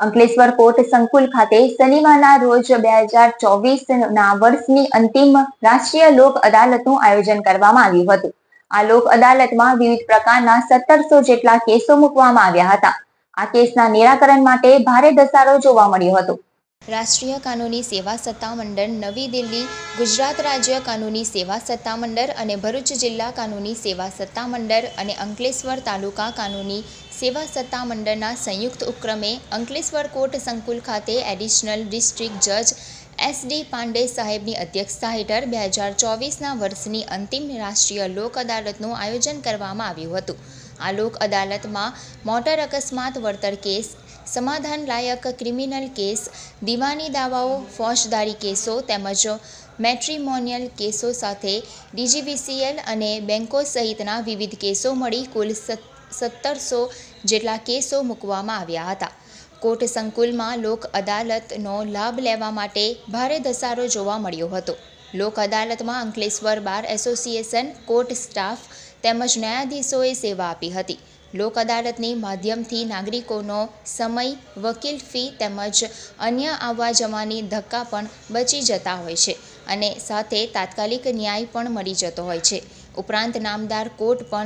Ankleshwar court સંકુલ ખાતે શનિવારના રોજ બે હજાર ચોવીસ ના વર્ષની અંતિમ રાષ્ટ્રીય લોક અદાલતનું આયોજન કરવામાં આવ્યું હતું. આ લોક અદાલતમાં વિવિધ પ્રકારના સત્તરસો જેટલા કેસો મૂકવામાં આવ્યા હતા. આ કેસના નિરાકરણ માટે ભારે ધસારો જોવા મળ્યો હતો. રાષ્ટ્રીય કાનૂની સેવા સત્તામંડળ નવી દિલ્હી, ગુજરાત રાજ્ય કાનૂની સેવા સત્તામંડળ અને ભરૂચ જિલ્લા કાનૂની સેવા સત્તામંડળ અને અંકલેશ્વર તાલુકા કાનૂની સેવા સત્તામંડળના સંયુક્ત ઉપક્રમે અંકલેશ્વર કોર્ટ સંકુલ ખાતે એડિશનલ ડિસ્ટ્રિક્ટ જજ એસ ડી પાંડે સાહેબની અધ્યક્ષતા હેઠળ બે હજાર ચોવીસના વર્ષની અંતિમ રાષ્ટ્રીય લોક અદાલતનું આયોજન કરવામાં આવ્યું હતું. આ લોક અદાલતમાં મોટર અકસ્માત, વળતર કેસ સમાધાન લાયક ક્રિમિનલ કેસ, દીવાની દાવાઓ, ફોજદારી કેસો તેમજ મેટ્રિમોનિયલ કેસો સાથે ડીજીવીસીએલ અને બેન્કો સહિતના વિવિધ કેસો મળી કુલ સત્તરસો જેટલા કેસો મૂકવામાં આવ્યા હતા. કોર્ટ સંકુલમાં લોક અદાલતનો લાભ લેવા માટે ભારે ધસારો જોવા મળ્યો હતો. લોક અદાલતમાં Ankleshwar bar association court staff તેમજ ન્યાયાધીશોએ સેવા આપી હતી. લોક અદાલતની માધ્યમથી નાગરિકોનો સમય, વકીલ ફી તેમજ અન્ય આવવા જવાની ધક્કા પણ બચી જતા હોય છે અને સાથે તાત્કાલિક ન્યાય પણ મળી જતો હોય છે. ઉપરાંત નામદાર કોર્ટ પણ